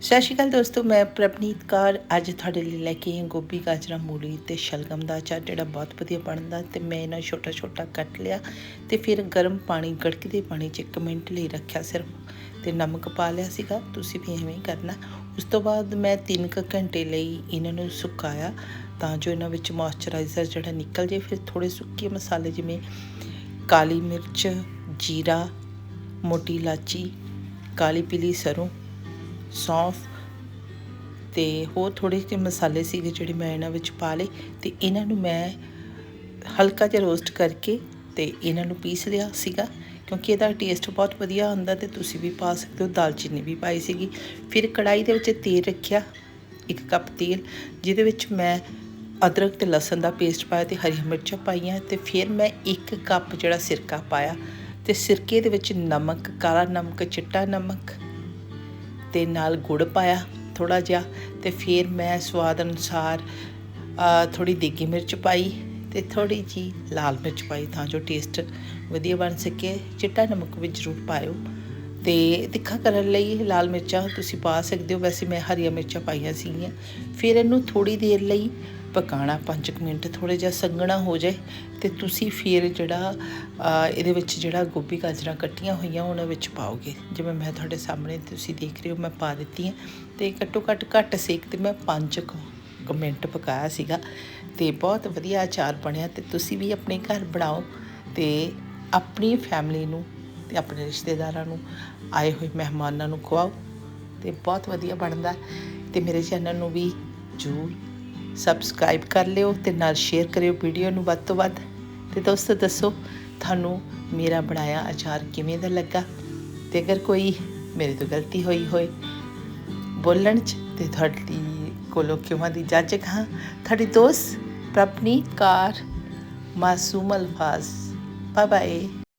ਸਤਿ ਸ਼੍ਰੀ ਅਕਾਲ ਦੋਸਤੋ, ਮੈਂ ਪ੍ਰਭਨੀਤ ਕੌਰ। ਅੱਜ ਤੁਹਾਡੇ ਲਈ ਲੈ ਕੇ ਆਈ ਗੋਭੀ, ਗਾਜਰਾਂ, ਮੂਲੀ ਤੇ ਸ਼ਲਗਮ ਦਾ ਅਚਾਰ ਜਿਹੜਾ ਬਹੁਤ ਵਧੀਆ ਬਣਦਾ ਤੇ ਮੈਂ ਇਹਨਾਂ ਛੋਟਾ ਛੋਟਾ ਕੱਟ ਲਿਆ ਤੇ ਫਿਰ ਗਰਮ ਪਾਣੀ ਗੜਕਦੇ ਪਾਣੀ 'ਚ 1 ਮਿੰਟ ਲਈ ਰੱਖਿਆ ਸਿਰਫ ਤੇ ਨਮਕ ਪਾ ਲਿਆ ਸੀਗਾ। ਤੁਸੀਂ ਵੀ ਐਵੇਂ ਹੀ ਕਰਨਾ। ਉਸ ਤੋਂ ਬਾਅਦ ਮੈਂ 3 ਕੁ ਘੰਟੇ ਲਈ ਇਹਨਾਂ ਨੂੰ ਸੁਕਾਇਆ ਤਾਂ ਜੋ ਇਹਨਾਂ ਵਿੱਚ ਮੋਇਸਚਰਾਈਜ਼ਰ ਜਿਹੜਾ ਨਿਕਲ ਜੇ ਫਿਰ ਥੋੜੇ ਸੁੱਕੇ ਮਸਾਲੇ ਜਿਵੇਂ ਕਾਲੀ ਮਿਰਚ, ਜੀਰਾ, ਮੋਟੀ ਇਲਾਚੀ, ਕਾਲੀ ਪੀਲੀ ਸਰੋਂ ਸੌਂਫ ਤੇ ਹੋਰ ਥੋੜੇ ਜਿਹੇ ਮਸਾਲੇ ਸੀਗੇ ਜਿਹੜੇ ਮੈਂ ਇਹਨਾਂ ਵਿੱਚ ਪਾ ਲਏ ਤੇ ਇਹਨਾਂ ਨੂੰ ਮੈਂ ਹਲਕਾ ਜਿਹਾ ਰੋਸਟ ਕਰਕੇ ਤੇ ਇਹਨਾਂ ਨੂੰ ਪੀਸ ਲਿਆ ਸੀਗਾ ਕਿਉਂਕਿ ਇਹਦਾ ਟੇਸਟ ਬਹੁਤ ਵਧੀਆ ਆਉਂਦਾ ਤੇ ਤੁਸੀਂ ਵੀ ਪਾ ਸਕਦੇ ਹੋ, ਦਾਲਚੀਨੀ ਵੀ ਪਾਈ ਸੀਗੀ। ਫਿਰ ਕੜਾਈ ਦੇ ਵਿੱਚ ਤੇਲ ਰੱਖਿਆ, ਇੱਕ ਕੱਪ ਤੇਲ, ਜਿਹਦੇ ਵਿੱਚ ਮੈਂ ਅਦਰਕ ਤੇ ਲਸਣ ਦਾ ਪੇਸਟ ਪਾਇਆ ਤੇ ਹਰੀ ਮਿਰਚਾਂ ਪਾਈਆਂ ਤੇ ਫਿਰ ਮੈਂ ਇੱਕ ਕੱਪ ਜਿਹੜਾ ਸਿਰਕਾ ਪਾਇਆ ਤੇ ਸਿਰਕੇ ਦੇ ਵਿੱਚ ਨਮਕ, ਕਾਲਾ ਨਮਕ, ਚਿੱਟਾ ਨਮਕ ਤੇ ਨਾਲ ਗੁੜ ਪਾਇਆ ਥੋੜਾ ਜਿਹਾ ਤੇ ਫਿਰ ਮੈਂ ਸਵਾਦ ਅਨੁਸਾਰ ਥੋੜੀ ਦੇਗੀ ਮਿਰਚ ਪਾਈ ਤੇ ਥੋੜੀ ਜੀ ਲਾਲ ਮਿਰਚ ਪਾਈ ਤਾਂ ਜੋ ਟੇਸਟ ਵਧੀਆ ਬਣ ਸਕੇ। ਚਿੱਟਾ ਨਮਕ ਵੀ ਜ਼ਰੂਰ ਪਾਇਓ। ਤੇ ਤਿੱਖਾ ਕਰਨ ਲਈ ਲਾਲ ਮਿਰਚਾਂ ਤੁਸੀਂ ਪਾ ਸਕਦੇ ਹੋ। ਵੈਸੇ ਮੈਂ ਹਰੀਆਂ ਮਿਰਚਾਂ ਪਾਈਆਂ ਸੀਗੀਆਂ। ਫਿਰ ਇਹਨੂੰ ਥੋੜੀ ਦੇਰ ਲਈ ਪਕਾਣਾ 5 ਮਿੰਟ ਥੋੜਾ ਜਿਹਾ ਸੰਘਣਾ ਹੋ ਜਾਏ ਤੇ ਤੁਸੀਂ ਫਿਰ ਜਿਹੜਾ ਇਹਦੇ ਵਿੱਚ ਜਿਹੜਾ ਗੋਭੀ ਗਾਜਰਾਂ ਕੱਟੀਆਂ ਹੋਈਆਂ ਉਹਨਾਂ ਵਿੱਚ ਪਾਓਗੇ। ਜਿਵੇਂ ਮੈਂ ਤੁਹਾਡੇ ਸਾਹਮਣੇ ਤੁਸੀਂ ਦੇਖ ਰਹੇ ਹੋ, ਮੈਂ ਪਾ ਦਿੱਤੀ ਦਿੱਤੀਆਂ। ਤੇ ਘੱਟੋ ਘੱਟ ਘੱਟ ਸੇਕ ਤੇ ਮੈਂ 5 ਕੁ ਮਿੰਟ ਪਕਾਇਆ ਸੀਗਾ। ਤੇ ਬਹੁਤ ਵਧੀਆ ਅਚਾਰ ਬਣਿਆ ਤੇ ਤੁਸੀਂ ਵੀ ਆਪਣੇ ਘਰ ਬਣਾਓ ਤੇ ਆਪਣੀ ਫੈਮਿਲੀ ਨੂੰ ਤੇ ਆਪਣੇ ਰਿਸ਼ਤੇਦਾਰਾਂ ਨੂੰ, ਆਏ ਹੋਏ ਮਹਿਮਾਨਾਂ ਨੂੰ ਖਵਾਓ ਤੇ ਬਹੁਤ ਵਧੀਆ ਬਣਦਾ। ਤੇ ਮੇਰੇ ਚੈਨਲ ਨੂੰ ਵੀ ਜਰੂਰ ਸਬਸਕ੍ਰਾਈਬ ਕਰ ਲਿਓ ਤੇ ਨਾਲ ਸ਼ੇਅਰ ਕਰਿਓ ਵੀਡੀਓ ਨੂੰ ਵੱਧ ਤੋਂ ਵੱਧ। ਤੇ ਦੋਸਤੋ, ਦੱਸੋ ਤੁਹਾਨੂੰ ਮੇਰਾ ਬਣਾਇਆ ਅਚਾਰ ਕਿਵੇਂ ਦਾ ਲੱਗਾ? ਤੇ ਅਗਰ ਕੋਈ ਮੇਰੇ ਤੋਂ ਗਲਤੀ ਹੋਈ ਹੋਏ ਬੋਲਣ ਚ ਤੇ ਤੁਹਾਡੀ ਕੋਲੋਂ ਕਿਉਂ ਦੀ ਜੱਜ ਖਾਂ ਤੁਹਾਡੀ ਦੋਸਤ ਪ੍ਰਪਨੀ ਕਾਰ, ਮਾਸੂਮ ਅਲਫਾਜ਼। Bye bye